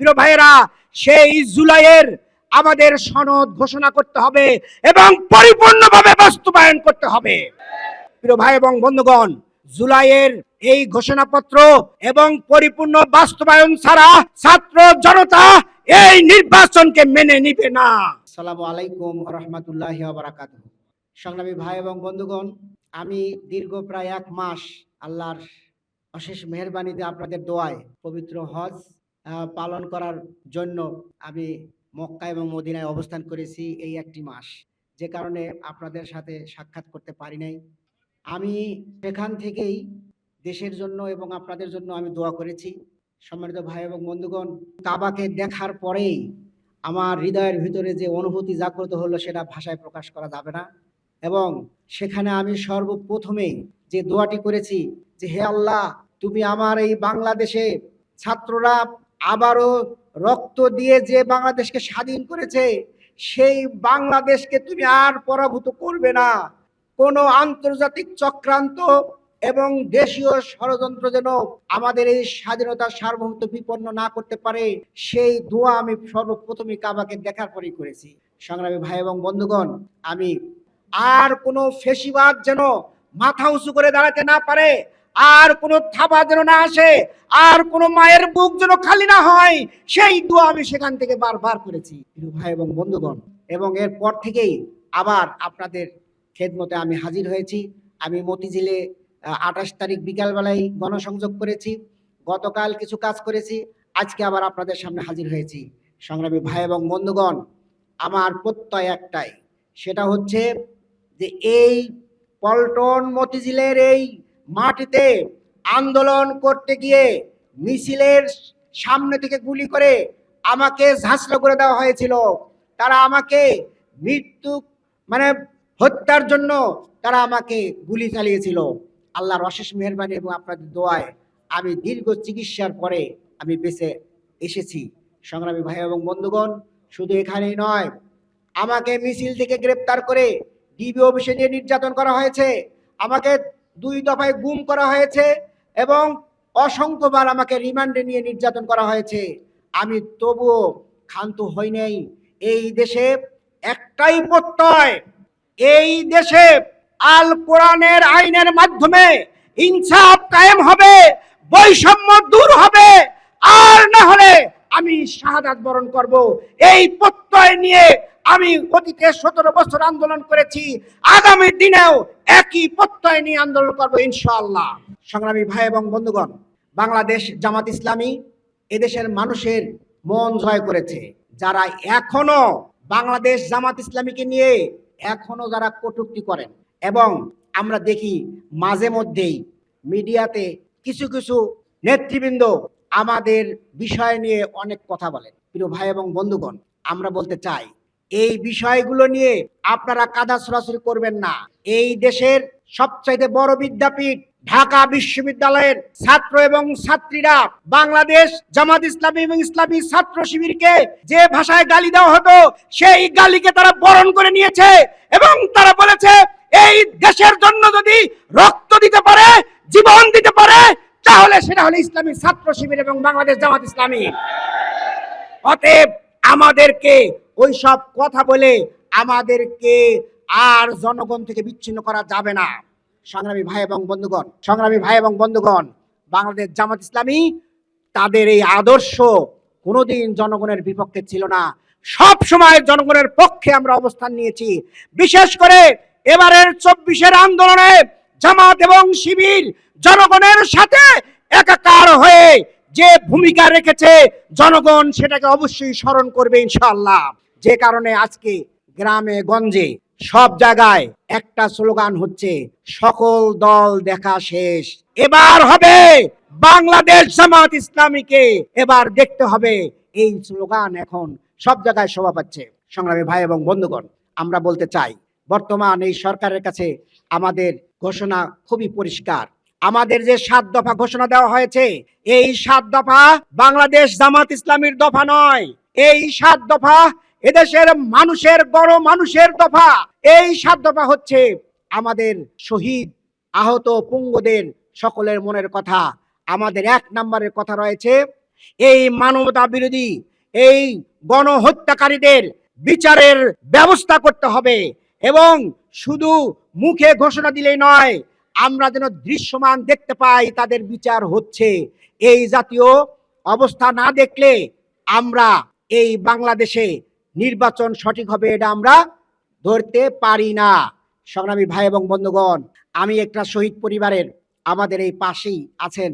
প্রিয় ভাইয়েরা, সেই জুলাইয়ের আমাদের সনদ ঘোষণা করতে হবে এবং পরিপূর্ণভাবে বাস্তবায়ন করতে হবে। প্রিয় ভাই এবং বন্ধুগণ, জুলাইয়ের এই ঘোষণাপত্র এবং পরিপূর্ণ বাস্তবায়ন ছাড়া ছাত্র জনতা এই নির্বাচনকে মেনে নিবে না। আসসালামু আলাইকুম রহমতুল্লাহ বারাকাত সংগ্রামী ভাই এবং বন্ধুগণ, আমি দীর্ঘ প্রায় এক মাস আল্লাহর অশেষ মেহরবানিতে আপনাদের দোয়ায় পবিত্র হজ পালন করার জন্য আমি মক্কা এবং মদিনায় অবস্থান করেছি এই একটি মাস। যে কারণে আপনাদের সাথে সাক্ষাৎ করতে পারি নাই। আমি সেখান থেকেই দেশের জন্য এবং আপনাদের জন্য আমি দোয়া করেছি। সম্মানিত ভাই এবং বন্ধুগণ, কাবাকে দেখার পরেই আমার হৃদয়ের ভিতরে যে অনুভূতি জাগ্রত হলো সেটা ভাষায় প্রকাশ করা যাবে না। এবং সেখানে আমি সর্বপ্রথমেই যে দোয়াটি করেছি যে, হে আল্লাহ, তুমি আমার এই বাংলাদেশে ছাত্ররা আবারও রক্ত দিয়ে যে বাংলাদেশকে স্বাধীন করেছে, সেই বাংলাদেশকে তুমি আর পরাভূত করবে না। কোনো আন্তর্জাতিক চক্রান্ত এবং দেশীয় ষড়যন্ত্র যেন আমাদের এই স্বাধীনতার সার্বভৌমত্ব বিপন্ন না করতে পারে, সেই দোয়া আমি সর্বপ্রথমে কাবাকে দেখার পরেই করেছি। সংগ্রামী ভাই এবং বন্ধুগণ, আমি আর কোনো ফেসিবাদ যেন মাথা উঁচু করে দাঁড়াতে না পারে আর কোনো থাবা যেন না আসে, আর কোনো মায়ের বুক যেন খালি না হয়, সেই দোয়া আমি সেখান থেকে বারবার করেছি ভাই এবং বন্ধুগণ। এবং এরপর থেকেই আবার আপনাদের খেদমতে আমি হাজির হয়েছি। আমি মতিঝিলে আঠাশ তারিখ বিকালবেলায় গণসংযোগ করেছি, গতকাল কিছু কাজ করেছি, আজকে আবার আপনাদের সামনে হাজির হয়েছি। সংগ্রামী ভাই এবং বন্ধুগণ, আমার প্রত্যয় একটাই, সেটা হচ্ছে যে এই পল্টন মতিঝিলের এই মাটিতে আন্দোলন করতে গিয়ে মিছিলের সামনে থেকে গুলি করে আমাকে ঝাঁসলো করে দেওয়া হয়েছিল। তারা আমাকে মৃত্যু মানে হত্যার জন্য তারা আমাকে গুলি চালিয়েছিল। আল্লাহর অশেষ মেহরবানি এবং আপনাদের দোয়ায় আমি দীর্ঘ চিকিৎসার পরে আমি বেঁচে এসেছি। সংগ্রামী ভাই এবং বন্ধুগণ, শুধু এখানেই নয়, আমাকে মিছিল থেকে গ্রেপ্তার করে ডিবি অফিসে নিয়ে নির্যাতন করা হয়েছে। আমাকে দুই দফায় গুম করা হয়েছে এবং অসংখ্যবার আমাকে রিমান্ডে নিয়ে নির্যাতন করা হয়েছে। আমি তবুও ক্ষান্ত হই নাই। এই দেশে একটাই প্রত্যয়, এই দেশে আল কোরআনের আইনের মাধ্যমে ইনসাফ কায়েম হবে, বৈষম্য দূর হবে, আর না হলে আমি শাহাদাত বরণ করব। এই প্রত্যয় নিয়ে আমি অতীতে সতেরো বছর আন্দোলন করেছি। আগামী দিনেও একই প্রত্যয় নিয়ে আন্দোলন করব ইনশাআল্লাহ। সংগ্রামী ভাই এবং বন্ধুগণ, বাংলাদেশ জামাত ইসলামী এদেশের মানুষের মন জয় করেছে। যারা এখনও বাংলাদেশ জামাত ইসলামীকে নিয়ে এখনও যারা কটূক্তি করেন এবং আমরা দেখি মাঝে মধ্যেই মিডিয়াতে কিছু কিছু নেতৃবৃন্দ আমাদের বিষয় নিয়ে অনেক কথা বলেন। প্রিয় ভাই এবং বন্ধুগণ, আমরা বলতে চাই এই বিষয়গুলো নিয়ে আপনারা কাদা সরাসরি করবেন না। এই দেশের সবচাইতে বড় বিদ্যাপীঠ ঢাকা বিশ্ববিদ্যালয়ের ছাত্র এবং ছাত্রীরা বাংলাদেশ জামাত ইসলামী এবং ইসলামী ছাত্র শিবিরকে যে ভাষায় গালি দেওয়া হতো, সেই গালিকে তারা বরণ করে নিয়েছে এবং তারা বলেছে, এই দেশের জন্য যদি রক্ত দিতে পারে, জীবন দিতে পারে, তাহলে সেটা হলো ইসলামী ছাত্র শিবির এবং বাংলাদেশ জামাত ইসলামী। অতএব আমাদেরকে ওই সব কথা বলে আমাদেরকে আর জনগণ থেকে বিচ্ছিন্ন করা যাবে না। সংগ্রামী ভাই এবং বন্ধুগণ, সংগ্রামী ভাই এবং বন্ধুগণ, বাংলাদেশ জামাত ইসলামী তাদের এই আদর্শ কোনোদিন জনগণের বিপক্ষে ছিল না। সব সময় জনগণের পক্ষে আমরা অবস্থান নিয়েছি। বিশেষ করে এবারের চব্বিশের আন্দোলনে জামাত এবং শিবির জনগণের সাথে একাকার হয়ে যে ভূমিকা রেখেছে জনগণ সেটাকে অবশ্যই স্মরণ করবে ইনশাআল্লাহ। যে কারণে আজকে গ্রামে, গঞ্জে, সব জায়গায় একটা স্লোগান হচ্ছে, সকল দল দেখা শেষ। এবার হবে বাংলাদেশ জামাত ইসলামীকে, এবার দেখতে হবে এই স্লোগান এখন সব জায়গায় শোভা পাচ্ছে। সংগ্রামী ভাই এবং বন্ধুগণ, আমরা বলতে চাই, বর্তমান এই সরকারের কাছে আমাদের ঘোষণা খুবই পরিষ্কার। আমাদের যে সাত দফা ঘোষণা দেওয়া হয়েছে, এই সাত দফা বাংলাদেশ জামাত ইসলামীর দফা নয়। এই সাত দফা এদেশের মানুষের বড় মানুষের দফা। এই সাত দফা হচ্ছে আমাদের শহীদ আহত পুঙ্গদের সকলের মনের কথা। আমাদের এক নম্বরের কথা রয়েছে, এই মানবতা বিরোধী, এই গণহত্যাকারীদের বিচারের ব্যবস্থা করতে হবে এবং শুধু মুখে ঘোষণা দিলেই নয় আমরা যেন দৃশ্যমান দেখতে পাই তাদের বিচার হচ্ছে। এই জাতীয় অবস্থা না দেখলে আমরা এই বাংলাদেশে নির্বাচন সঠিক হবে এটা আমরা ধরতে পারি না। সংগ্রামী ভাই এবং বন্ধুগণ, আমি একটা শহীদ পরিবারের আমাদের এই পাশেই আছেন।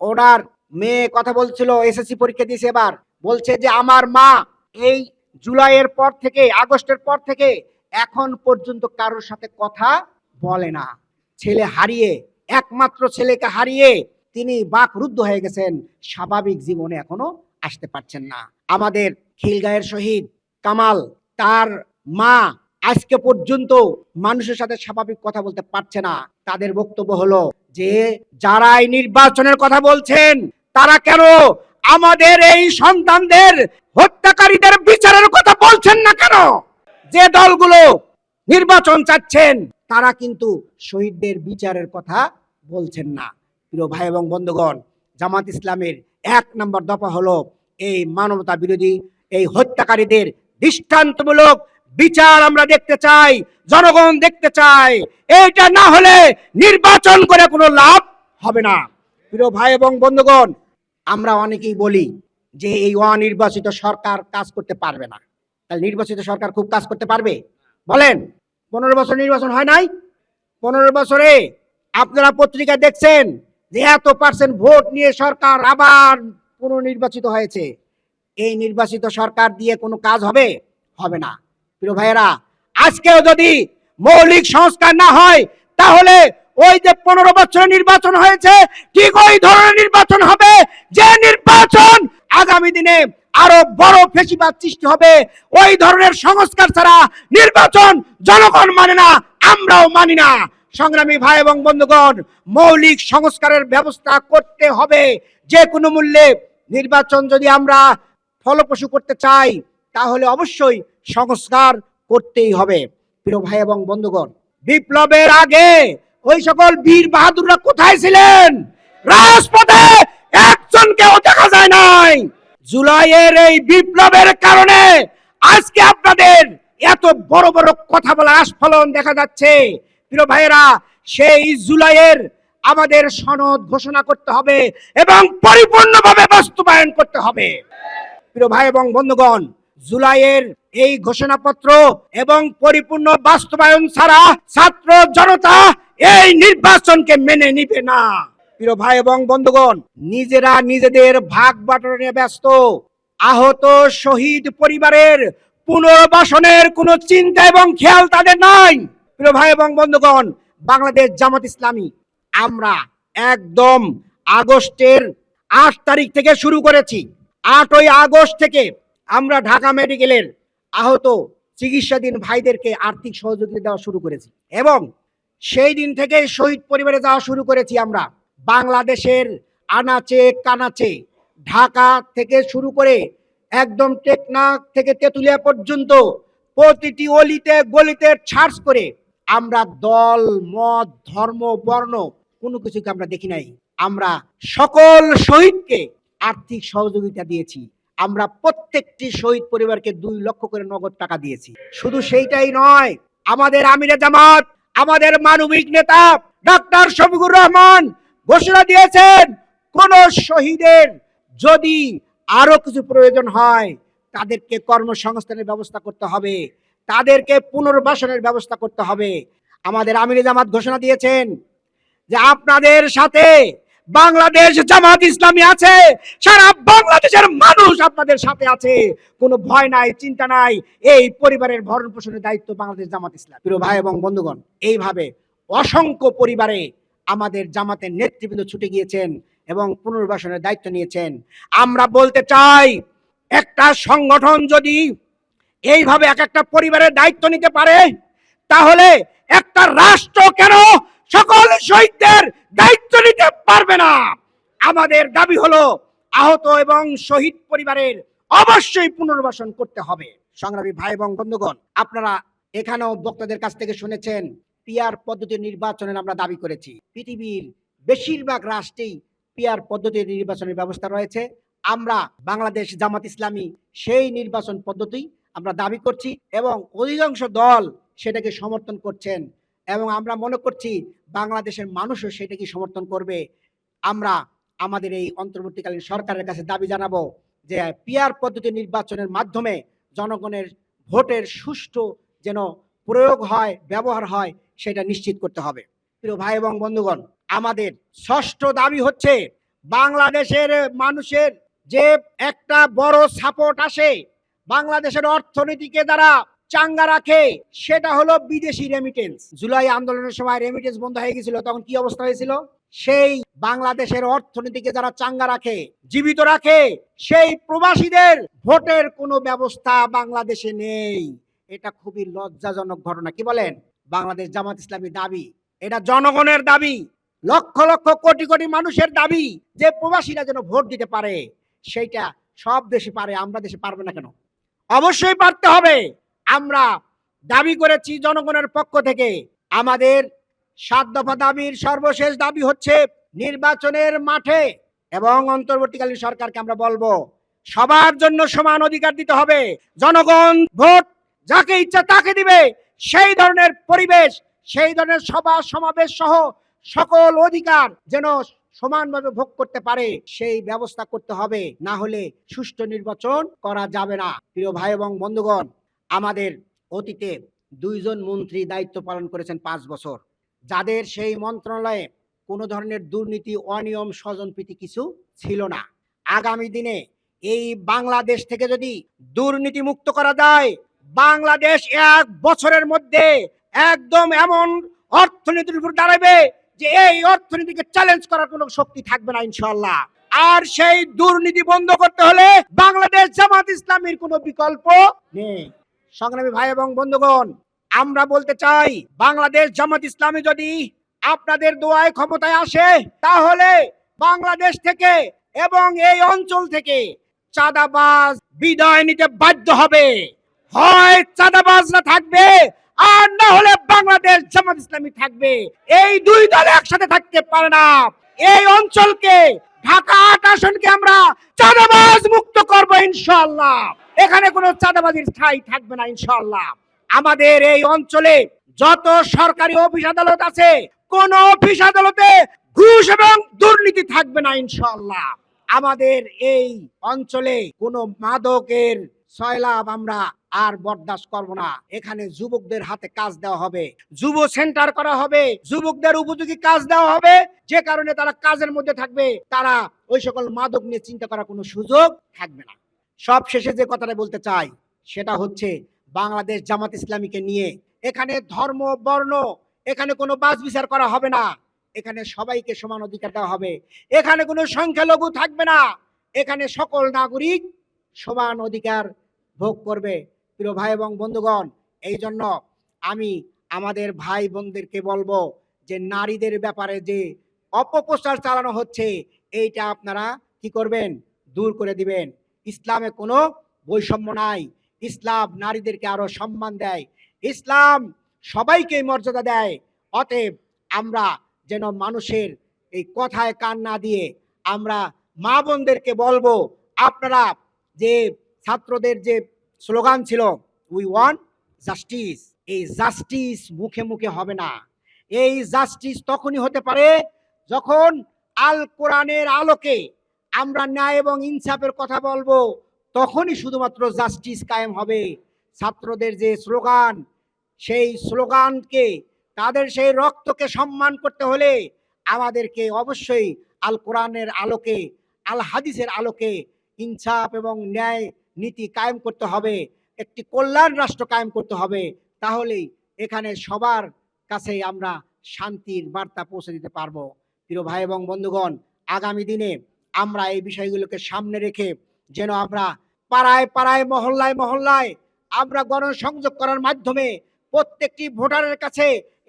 ওনার মেয়ে কথা বলছিল, এসএসসি পরীক্ষা দিয়েছে এবার। বলছে যে আমার মা এই জুলাইয়ের পর থেকে, আগস্টের পর থেকে এখন পর্যন্ত কারোর সাথে কথা বলে না। ছেলে হারিয়ে, একমাত্র ছেলেকে হারিয়ে তিনি বাকরুদ্ধ হয়ে গেছেন। স্বাভাবিক জীবনে এখনও আসতে পারছেন না। আমাদের খিলগাঁয়ের শহীদ কামাল, তার মা আজকে পর্যন্ত মানুষের সাথে স্বাভাবিক কথা বলতে পারছে না। তাদের বক্তব্য হলো যে, যারাই নির্বাচনের কথা বলছেন, তারা কেন আমাদের এই সন্তানদের হত্যাকারীদের বিচারের কথা বলছেন না কেন? যে দলগুলো নির্বাচন চাচ্ছেন তারা কিন্তু শহীদদের বিচারের কথা বলছেন না। প্রিয় ভাই এবং বন্ধুগণ, জামাত ইসলামের এক নম্বর দফা হলো এই মানবতা বিরোধী, এই হত্যাকারীদের দৃষ্টান্তমূলক বিচার আমরা দেখতে চাই, জনগণ দেখতে চাই এইটা না হলে নির্বাচন করে কোনো লাভ হবে না। প্রিয় ভাই এবং বন্ধুগণ, আমরা অনেকেই বলি যে এই অনির্বাচিত সরকার কাজ করতে পারবে না। তাহলে নির্বাচিত সরকার খুব কাজ করতে পারবে? বলেন। পনেরো বছর নির্বাচন হয় নাই? পনেরো বছরে আপনারা পত্রিকা দেখছেন যে এত পার্সেন্ট ভোট নিয়ে সরকার আবার পুনর্নির্বাচিত হয়েছে। এই নির্বাচিত সরকার দিয়ে কোনো কাজ হবে? হবে না। প্রিয় ভাইয়েরা, আজকেও যদি মৌলিক সংস্কার না হয়, তাহলে ওই যে পনেরো বছরের নির্বাচন হয়েছে, ঠিক ওই ধরনের নির্বাচন হবে যে নির্বাচন আগামী দিনে আরও বড় ফেসিবাদ সৃষ্টি হবে। ওই ধরনের সংস্কার ছাড়া নির্বাচন জনগণ মানে না, আমরাও মানি না। সংগ্রামী ভাই এবং বন্ধুগণ, মৌলিক সংস্কারের ব্যবস্থা করতে হবে। যে কোনো মূল্যে নির্বাচন যদি আমরা ফলপ্রসূ করতে চাই, তাহলে অবশ্যই সংস্কার করতেই হবে। প্রিয় ভাই এবং বন্ধুগণ, বিপ্লবের আগে ওই সকল বীর বাহাদুররা কোথায় ছিলেন? রাজপথে একজনকেও দেখা যায় নাই। জুলাইয়ের এই বিপ্লবের কারণে আজকে আপনাদের এত বড় বড় কথা বলার আস্ফলন দেখা যাচ্ছে। প্রিয় ভাইয়েরা, সেই জুলাইয়ের আমাদের সনদ ঘোষণা করতে হবে এবং পরিপূর্ণভাবে বাস্তবায়ন করতে হবে। প্রিয় ভাই এবং বন্ধুগণ, জুলাইয়ের এই ঘোষণাপত্র এবং পরিপূর্ণ বাস্তবায়ন ছাড়া ছাত্র জনতা এই নির্বাচনকে মেনে নিবে না। প্রিয় ভাই এবং বন্ধুগণ, নিজেরা নিজেদের ভাগ বাটনে নিয়ে ব্যস্ত। আহত শহীদ পরিবারের পুনর্বাসনের কোনো চিন্তা এবং খেয়াল তাদের নাই। প্রিয় ভাই এবং বন্ধুগণ, বাংলাদেশ জামাত ইসলামী, আমরা একদম আগস্টের আট তারিখ থেকে শুরু করেছি। আটই আগস্ট থেকে আমরা ঢাকা মেডিকেলের আহত চিকিৎসাধীন ভাইদেরকে আর্থিক সহযোগিতা দেওয়া শুরু করেছি এবং সেই দিন থেকে শহীদ পরিবারে যাওয়া শুরু করেছি আমরা। বাংলাদেশের আনাচে কানাচে, ঢাকা থেকে শুরু করে একদম টেকনাফ থেকে তেতুলিয়া পর্যন্ত প্রতিটি অলিতে গলিতে ছার্চ করে আমরা দল, মত, ধর্ম, বর্ণ কোনো কিছুকে আমরা দেখি নাই। আমরা সকল শহীদকে আর্থিক সহযোগিতা দিয়েছি। আমরা প্রত্যেকটি শহীদ পরিবারকে দুই লক্ষ করে নগদ টাকা দিয়েছি। শুধু সেইটাই নয়, আমাদের আমিরে জামাত, আমাদের মানবিক নেতা ডাক্তার শফিকুর রহমান ঘোষণা দিয়েছেন কোন শহীদের যদি আরও কিছু প্রয়োজন হয় তাদেরকে কর্মসংস্থানের ব্যবস্থা করতে হবে তাদেরকে পুনর্বাসনের ব্যবস্থা করতে হবে। আমাদের আমির জামাত ঘোষণা দিয়েছেন যে আপনাদের সাথে বাংলাদেশ জামাত ইসলামী আছে সারা বাংলাদেশের মানুষ আপনাদের সাথে আছে। কোনো ভয় নাই চিন্তা নাই এই পরিবারের ভরণ পোষণের দায়িত্ব বাংলাদেশ জামাত ইসলাম। প্রিয় ভাই এবং বন্ধুগণ এইভাবে অসংখ্য পরিবারে আমাদের জামাতের নেতৃবৃন্দ ছুটে গিয়েছেন এবং পুনর্বাসনের দায়িত্ব নিয়েছেন। আমরা বলতে চাই, একটা সংগঠন যদি এইভাবে এক একটা পরিবারের দায়িত্ব নিতে পারে, তাহলে একটা রাষ্ট্র কেন সকল শহীদদের দায়িত্ব নিতে পারবে না? আমাদের দাবি হলো, আহত এবং শহীদ পরিবারের অবশ্যই পুনর্বাসন করতে হবে। সংগ্রামী ভাই এবং বন্ধুগণ, আপনারা এখানেও বক্তাদের কাছ থেকে শুনেছেন পিয়ার পদ্ধতির নির্বাচনের আমরা দাবি করেছি। পৃথিবীর বেশিরভাগ রাষ্ট্রেই পিয়ার পদ্ধতির নির্বাচনের ব্যবস্থা রয়েছে। আমরা বাংলাদেশ জামাত ইসলামী সেই নির্বাচন পদ্ধতি আমরা দাবি করছি এবং অধিকাংশ দল সেটাকে সমর্থন করছেন এবং আমরা মনে করছি বাংলাদেশের মানুষও সেটাকে সমর্থন করবে। আমরা আমাদের এই অন্তর্বর্তীকালীন সরকারের কাছে দাবি জানাব যে পিয়ার পদ্ধতি নির্বাচনের মাধ্যমে জনগণের ভোটের সুষ্ঠু যেন প্রয়োগ হয়, ব্যবহার হয় সেটা নিশ্চিত করতে হবে। প্রিয় ভাই এবং বন্ধুগণ, আমাদের ষষ্ঠ দাবি হচ্ছে বাংলাদেশের মানুষের যে একটা বড় সাপোর্ট আসে বাংলাদেশের অর্থনীতিকে দ্বারা চাঙ্গা রাখে, সেটা হলো বিদেশি রেমিটেন্স জুলাই আন্দোলনের সময় রেমিটেন্স বন্ধ হয়ে গেছিল, তখন কি অবস্থা হয়েছিল? সেই বাংলাদেশের অর্থনীতিকে যারা চাঙ্গা রাখে, জীবিত রাখে, সেই প্রবাসীদের ভোটের কোনো ব্যবস্থা বাংলাদেশে নেই। এটা খুবই লজ্জাজনক ঘটনা, কি বলেন? বাংলাদেশ জামাত ইসলামী দাবি। এটা জনগণের দাবি, লক্ষ লক্ষ কোটি কোটি মানুষের দাবি যে প্রবাসীরা যেন ভোট দিতে পারে। সেইটা সব দেশে পারে, আমরা দেশে পারবে না কেন? অবশ্যই পারতে হবে। আমরা দাবি করেছি জনগণের পক্ষ থেকে, আমাদের সাত দফা দাবির সর্বশেষ দাবি হচ্ছে নির্বাচনের মাঠে এবং অন্তর্বর্তীকালীন সরকারকে আমরা বলব, সবার জন্য সমান অধিকার দিতে হবে। জনগণ ভোট যাকে ইচ্ছা তাকে দিবে। সেই ধরনের পরিবেশ, সেই ধরনের সভা, সমাবেশ সহ সকল অধিকার যেন সমানভাবে ভোগ করতে পারে, সেই ব্যবস্থা করতে হবে। না হলে সুষ্ঠু নির্বাচন করা যাবে না। প্রিয় ভাই এবং বন্ধুগণ, আমাদের অতীতে দুইজন মন্ত্রী দায়িত্ব পালন করেছেন পাঁচ বছর। যাদের সেই মন্ত্রণালয়ে কোনো ধরনের দুর্নীতি, অনিয়ম, স্বজনপ্রীতি কিছু ছিল না। আগামী দিনে এই বাংলাদেশ থেকে যদি দুর্নীতি মুক্ত করা যায় বাংলাদেশ এক বছরের মধ্যে একদম এমন অর্থনীতির উপর দাঁড়াবে যে এই অর্থনীতিকে চ্যালেঞ্জ করার কোনো শক্তি থাকবে না ইনশাল্লাহ আর সেই দুর্নীতি বন্ধ করতে হলে বাংলাদেশ জামাত ইসলামের কোনো বিকল্প নেই। সংগ্রামী ভাই এবং বন্ধুগণ, আমরা বলতে চাই, বাংলাদেশ জামাত ইসলামী যদি আপনাদের দোয়ায় ক্ষমতায় আসে, তাহলে বাংলাদেশ থেকে এবং এই অঞ্চল থেকে চাঁদাবাজ বিদায় নিতে বাধ্য হবে। হয় চাঁদাবাজরা থাকবে, আর না হলে বাংলাদেশ জামাত ইসলামী থাকবে। এই দুই দল একসাথে থাকতে পারে না। এই অঞ্চলকে, ঢাকা আট আসনকে আমরা চাঁদাবাজ মুক্ত করব ইনশাআল্লাহ। এখানে কোনো চাঁদাবাজির ঠাই থাকবে না ইনশাআল্লাহ। আমাদের এই অঞ্চলে যত সরকারি অফিস আদালত আছে, কোন অফিস আদালতে ঘুষ এবং দুর্নীতি থাকবে না ইনশাআল্লাহ। আমাদের এই অঞ্চলে কোনো মাদকের সয়লাভ আমরা আর বরদাস্ত করব না। এখানে যুবকদের হাতে কাজ দেওয়া হবে। যুব সেন্টার করা হবে। যুবকদের উপযোগী কাজ দেওয়া হবে। যে কারণে তারা কাজের মধ্যে থাকবে, তারা ওই সকল মাদক নিয়ে চিন্তা করার কোনো সুযোগ থাকবে না। সব শেষে যে কথাটা বলতে চাই, সেটা হচ্ছে বাংলাদেশ জামাত ইসলামীকে নিয়ে, এখানে ধর্ম, বর্ণ, এখানে কোনো বাস বিচার করা হবে না। এখানে সবাইকে সমান অধিকার দেওয়া হবে। এখানে কোনো সংখ্যালঘু থাকবে না। এখানে সকল নাগরিক সমান অধিকার ভোগ করবে প্রিয় ভাই এবং বন্ধুগণ এই জন্য আমি আমাদের ভাই বোনদেরকে বলব যে নারীদের ব্যাপারে যে অপপ্রচার চালানো হচ্ছে, এইটা আপনারা কি করবেন? দূর করে দিবেন। ইসলামে কোনো বৈষম্য নাই। ইসলাম নারীদেরকে আরও সম্মান দেয়। ইসলাম সবাইকে মর্যাদা দেয়। অতএব আমরা যেন মানুষের এই কথায় কান না দিয়ে আমরা মা বোনদেরকে বলব, আপনারা যে ছাত্রদের যে স্লোগান ছিল উই ওয়ান্ট জাস্টিস এই জাস্টিস মুখে মুখে হবে না। এই জাস্টিস তখনই হতে পারে যখন আল কোরআনের আলোকে আমরা ন্যায় এবং ইনসাফের কথা বলব, তখনই শুধুমাত্র জাস্টিস কায়েম হবে। ছাত্রদের যে স্লোগান, সেই স্লোগানকে, তাদের সেই রক্তকে সম্মান করতে হলে আমাদেরকে অবশ্যই আল কোরআনের আলোকে, আল হাদিসের আলোকে ইনসাফ এবং ন্যায় নীতি কায়েম করতে হবে, একটি কল্যাণ রাষ্ট্র কায়েম করতে হবে, তাহলেই এখানে সবার কাছে আমরা শান্তির বার্তা পৌঁছে দিতে পারব। প্রিয় ভাই এবং বন্ধুগণ, আগামী দিনে আমরা এই বিষয়গুলোকে সামনে রেখে যেন আমরা পাড়ায় পাড়ায়, মহল্লায় মহল্লায় আমরা গণসংযোগ করার মাধ্যমে প্রত্যেকটি ভোটারের কাছে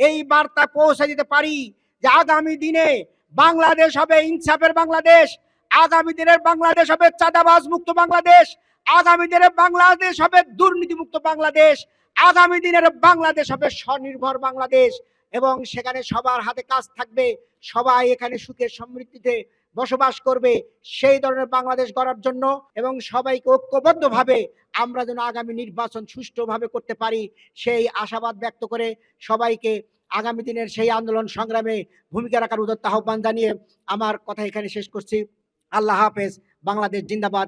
এই বার্তা পৌঁছে দিতে পারি যে আগামী দিনে বাংলাদেশ হবে ইনসাফের বাংলাদেশ, আগামী দিনের বাংলাদেশ হবে চাঁদাবাজ মুক্ত বাংলাদেশ আগামী দিনের বাংলাদেশ হবে দুর্নীতি মুক্ত বাংলাদেশ। আগামী দিনের বাংলাদেশ হবে স্বনির্ভর বাংলাদেশ এবং সেখানে সবার হাতে কাজ থাকবে, সবাই এখানে সুখে সমৃদ্ধিতে বসবাস করবে, সেই ধরনের বাংলাদেশ গড়ার জন্য এবং সবাইকে ঐক্যবদ্ধভাবে আমরা যেন আগামী নির্বাচন সুষ্ঠুভাবে করতে পারি, সেই আশাবাদ ব্যক্ত করে সবাইকে আগামী দিনের সেই আন্দোলন সংগ্রামে ভূমিকা রাখার উদত্ত আহ্বান জানিয়ে আমার কথা এখানে শেষ করছি। আল্লাহ হাফেজ, বাংলাদেশ জিন্দাবাদ।